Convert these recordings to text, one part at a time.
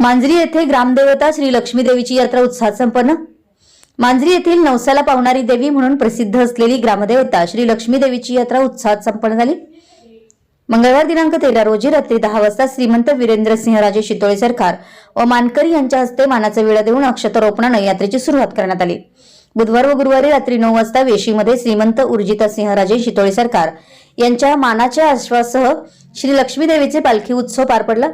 मांजरी येथे ग्रामदेवता श्री लक्ष्मी देवीची यात्रा उत्साहात संपन्न. मांजरी येथील नवसाला पावणारी देवी म्हणून प्रसिद्ध असलेली ग्रामदेवता श्री लक्ष्मी देवीची यात्रा उत्साहात संपन्न झाली. मंगळवार दिनांक तेरा रोजी रात्री दहा वाजता श्रीमंत वीरेंद्र सिंहराजे शितोळे सरकार व मानकरी यांच्या हस्ते मानाचा विडा देऊन अक्षतरोपणानं यात्रेची सुरुवात करण्यात आली. बुधवार व गुरुवारी रात्री नऊ वाजता वेशीमध्ये श्रीमंत उर्जिता सिंहराजे शितोळे सरकार यांच्या मानाच्या आश्वासह श्री लक्ष्मी देवीचे पालखी उत्सव पार पडला.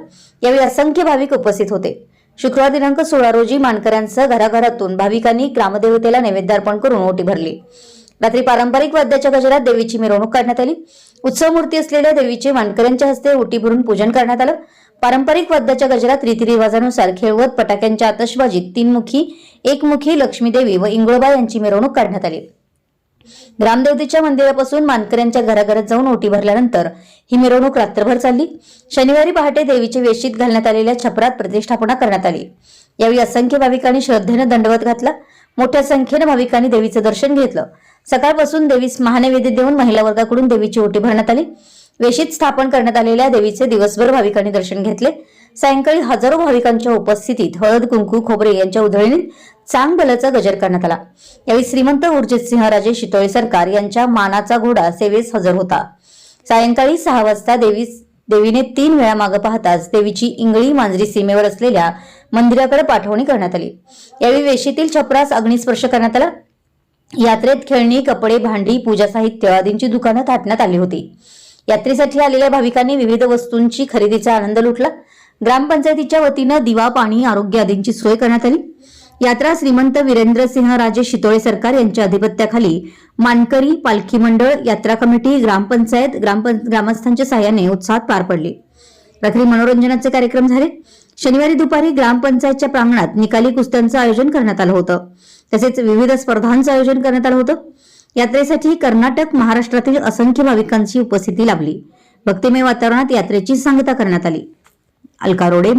यावेळी असंख्य भाविक उपस्थित होते. शुक्रवार दिनांक सोळा रोजी मानकऱ्यांसह घराघरातून भाविकांनी ग्रामदेवतेला नैवेद्य अर्पण करून ओटी भरली. रात्री पारंपरिक वाद्याच्या गजरात देवीची मिरवणूक काढण्यात आली. उत्सव मूर्ती असलेल्या देवीचे मानकऱ्यांच्या हस्ते ओटी भरून पूजन करण्यात आलं. पारंपरिक वाद्याच्या गजरात रीतिरिवाजानुसार खेळवत पटाक्यांच्या आतषबाजीत तीनमुखी एकमुखी लक्ष्मीदेवी व इंगोळबा यांची मिरवणूक काढण्यात आली. ग्रामदेवतेच्या मंदिरापासून मानकऱ्यांच्या घराघरात जाऊन ओटी भरल्यानंतर ही मिरवणूक रात्रभर चालली. शनिवारी पहाटे देवीचे वेशीत घालण्यात आलेल्या छपरात प्रतिष्ठापना करण्यात आली. यावेळी असंख्य भाविकांनी श्रद्धेनं दंडवत घातला. मोठ्या संख्येनं भाविकांनी देवीचं दर्शन घेतलं. सकाळपासून देवीस महानैवेद्य देऊन महिला वर्गाकडून देवीची ओटी भरण्यात आली. वेशीत स्थापन करण्यात आलेल्या देवीचे दिवसभर भाविकांनी दर्शन घेतले. सायंकाळी हजारो भाविकांच्या उपस्थितीत हळद कुंकू खोबरे यांच्या उधळणीत चांग बलाचा गजर करण्यात आला. यावेळी श्रीमंत उर्जित सिंहराजे शितोळे सरकार यांच्या मानाचा घोडा सेवेस हजर होता. सायंकाळी सहा वाजता देवी देवीने तीन वेळा मागे पाहताच देवीची इंगळी मांजरी सीमेवर असलेल्या मंदिराकडे पाठवणी करण्यात आली. यावेळी वेशीतील छपरास अग्निस्पर्श करण्यात आला. यात्रेत खेळणी कपडे भांडी पूजा साहित्य आदींची दुकानं थाटण्यात आली होती. यात्रेसाठी आलेल्या भाविकांनी विविध वस्तूंची खरेदीचा आनंद लुटला. ग्रामपंचायतीच्या वतीनं दिवा पाणी आरोग्य आदींची सोय करण्यात आली. यात्रा श्रीमंत वीरेंद्रसिंह राजे शितोळे सरकार यांच्या अधिपत्याखाली मानकरी पालखी मंडळ यात्रा कमिटी ग्रामपंचायत ग्रामस्थांच्या सहाय्याने उत्साहात पार पडली. रात्री मनोरंजनाचे कार्यक्रम झाले. शनिवारी दुपारी ग्रामपंचायतच्या प्रांगणात निकाली कुस्त्यांचं आयोजन करण्यात आलं होतं. तसेच विविध स्पर्धांचं आयोजन करण्यात आलं होतं. यात्रेसाठी कर्नाटक महाराष्ट्रातील असंख्य भाविकांची उपस्थिती लाभली. भक्तिमय वातावरणात यात्रेची सांगता करण्यात आली. अलका रोडे